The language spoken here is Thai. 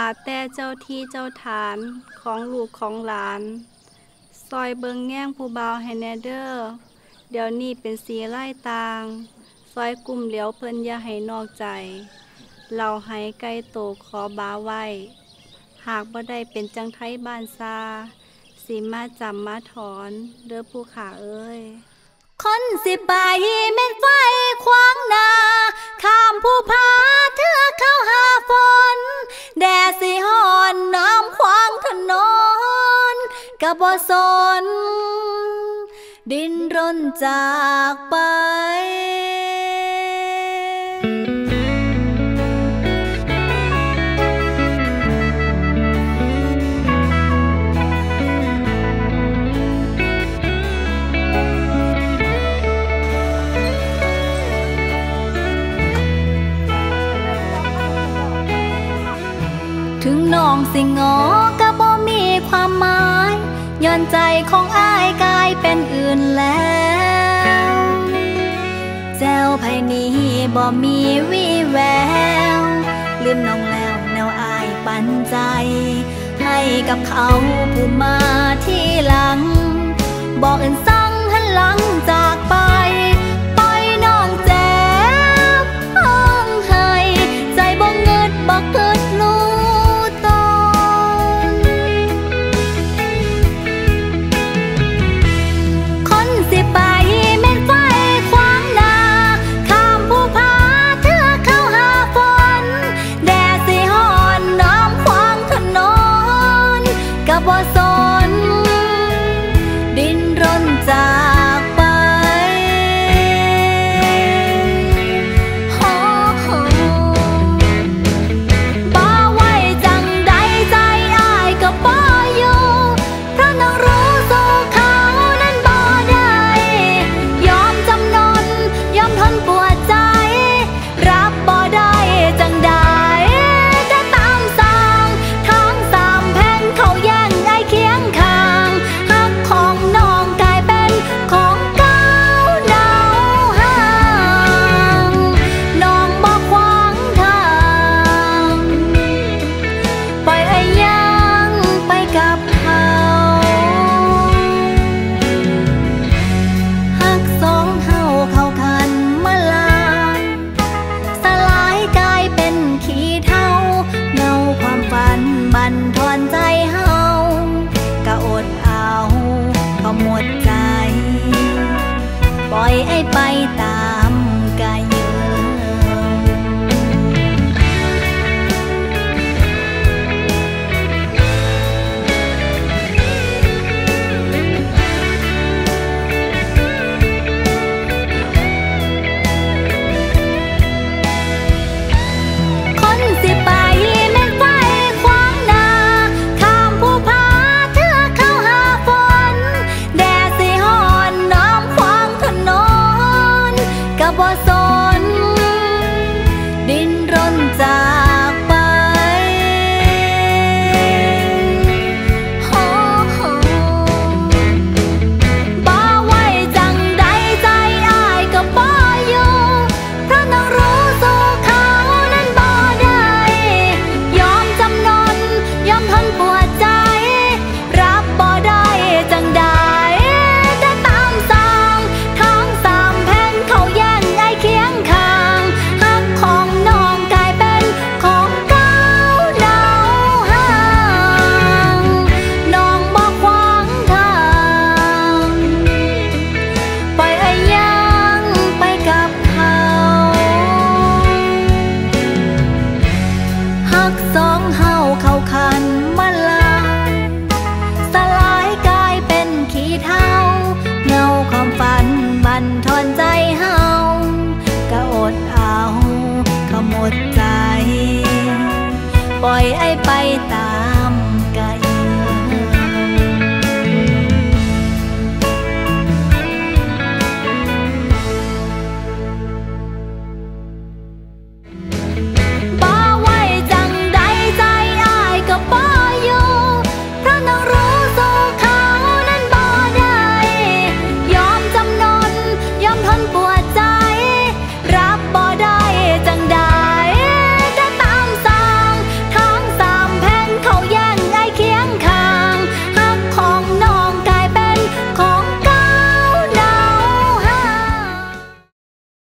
าแต่เจ้าที่เจ้าฐานของลูกของหลาน ซอยเบิงแง่งผู้บ่าให้แนเดอร์เดี๋ยวนี้เป็นสีไล่ตาง ซอยกลุ่มเหลียวเพิ่นอย่าให้นอกใจ เราให้ไกลโตขอบาไว้ หากบ่ได้เป็นจังไทบ้านซาสิมาจำมาถอนเด้อผู้ขาเอ้ย คนสิไปแม่นไฟขวางนา ข้ามผู้พาเทือเข้าหา แดดสิฮอนน้ำขวางถนนกะบ่สน ดินรนจากไป ถึงน้องสิงอก็บ่มีความหมายย้อนใจของอ้ายกลายเป็นอื่นแล้วแจวไผนี้บ่มีวีแวว ลืมน้องแล้วแนวอายปันใจ ให้กับเขาผู้มาที่หลัง บอกเอินสั่งหันหลังจากไป ก ล่อยไอ้ไปตาม